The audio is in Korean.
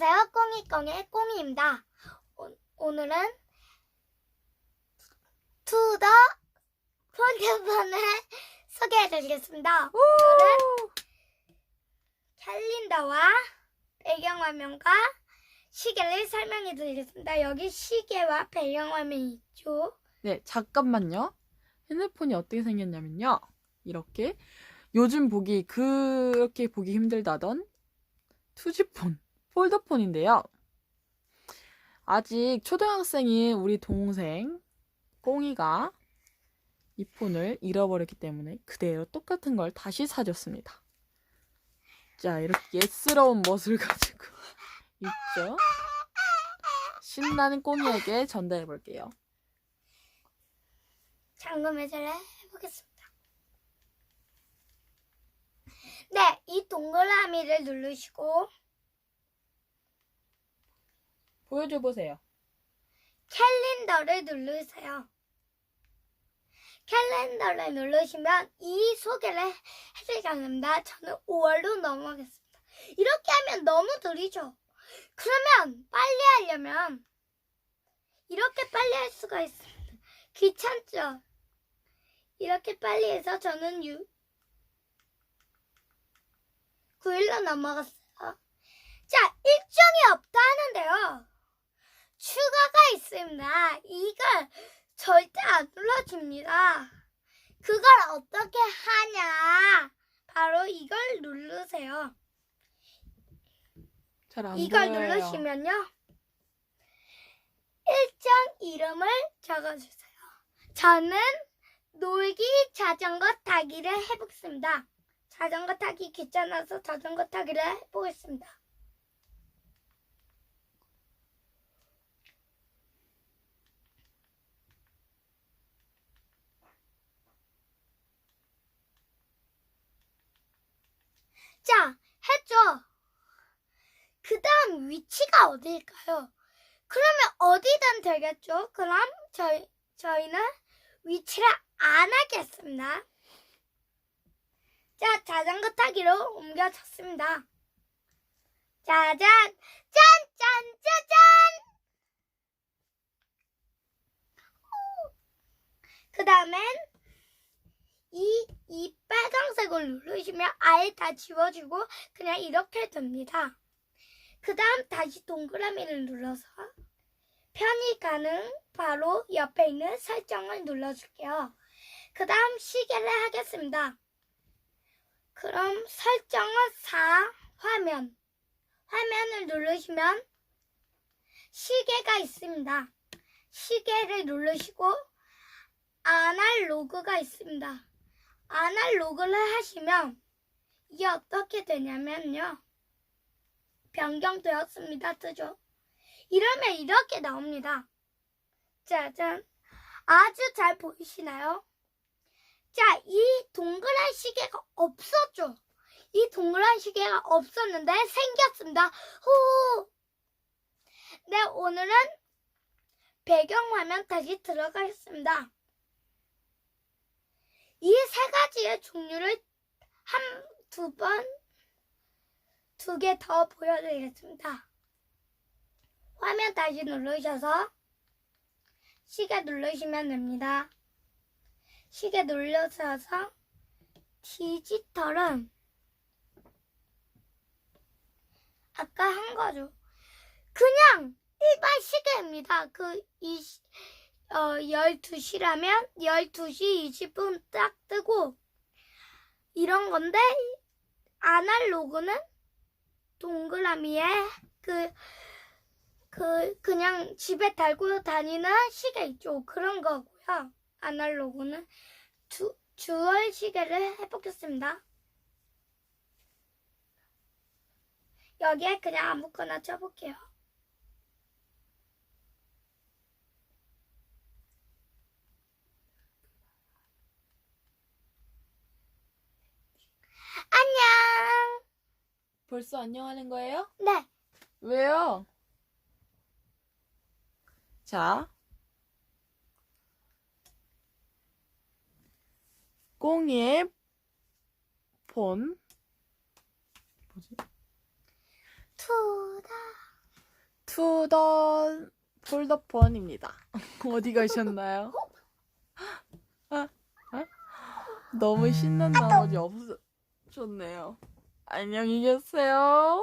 안녕하세요. 꽁이꽁의 꽁이입니다. 오, 오늘은 투더 폰트폰을 소개해드리겠습니다. 오늘은 캘린더와 배경화면과 시계를 설명해드리겠습니다. 여기 시계와 배경화면이 있죠. 네, 잠깐만요. 핸드폰이 어떻게 생겼냐면요. 이렇게 요즘 보기 그렇게 보기 힘들다던 투지폰, 폴더폰인데요. 아직 초등학생인 우리 동생 꽁이가 이 폰을 잃어버렸기 때문에 그대로 똑같은 걸 다시 사줬습니다. 자, 이렇게 예스러운 멋을 가지고 있죠. 신나는 꽁이에게 전달해 볼게요. 잠금 해제를 해보겠습니다. 네, 이 동그라미를 누르시고 보여줘 보세요. 캘린더를 누르세요. 캘린더를 누르시면 이 소개를 해드리겠습니다. 저는 5월로 넘어가겠습니다. 이렇게 하면 너무 느리죠? 그러면 빨리 하려면 이렇게 빨리 할 수가 있습니다. 귀찮죠? 이렇게 빨리 해서 저는 6, 9일로 넘어갔어요. 자, 일정이 없다 하는데요. 추가가 있습니다. 이걸 절대 안 눌러줍니다. 그걸 어떻게 하냐? 바로 이걸 누르세요. 잘안 이걸 보여요. 누르시면요. 일정 이름을 적어주세요. 저는 놀기 자전거 타기를 해보겠습니다. 자전거 타기 귀찮아서 자전거 타기를 해보겠습니다. 자, 했죠? 그 다음 위치가 어디일까요? 그러면 어디든 되겠죠? 그럼 저희, 저희는 위치를 안 하겠습니다. 자, 자전거 타기로 옮겨졌습니다. 짜잔, 짠, 짠, 짜잔! 그 다음엔 이, 이 빨강색을 누르시면 아예 다 지워지고 그냥 이렇게 됩니다. 그 다음 다시 동그라미를 눌러서 편의 가능 바로 옆에 있는 설정을 눌러줄게요. 그 다음 시계를 하겠습니다. 그럼 설정은 4 화면 화면을 누르시면 시계가 있습니다. 시계를 누르시고 아날로그가 있습니다. 아날로그를 하시면 이게 어떻게 되냐면요. 변경되었습니다. 뜨죠? 이러면 이렇게 나옵니다. 짜잔. 아주 잘 보이시나요? 자, 이 동그란 시계가 없었죠? 이 동그란 시계가 없었는데 생겼습니다. 후! 네, 오늘은 배경화면 다시 들어가겠습니다. 이 세 가지의 종류를 한, 두 번, 두 개 더 보여드리겠습니다. 화면 다시 누르셔서 시계 누르시면 됩니다. 시계 눌러서 디지털은 아까 한 거죠. 그냥 일반 시계입니다. 그, 이, 어, 12시라면 12시 20분 딱 뜨고 이런 건데 아날로그는 동그라미에 그, 그, 그냥 집에 달고 다니는 시계 있죠. 그런 거고요. 아날로그는 주, 주얼 시계를 해보겠습니다. 여기에 그냥 아무거나 쳐볼게요. 안녕! 벌써 안녕하는 거예요? 네, 왜요? 자. 꽁이의 폰. 뭐지? 투다 폴더 폴더폰입니다. 어디 가셨나요? 아, 아? 너무 신난 나머지 없어졌네요. 안녕히 계세요.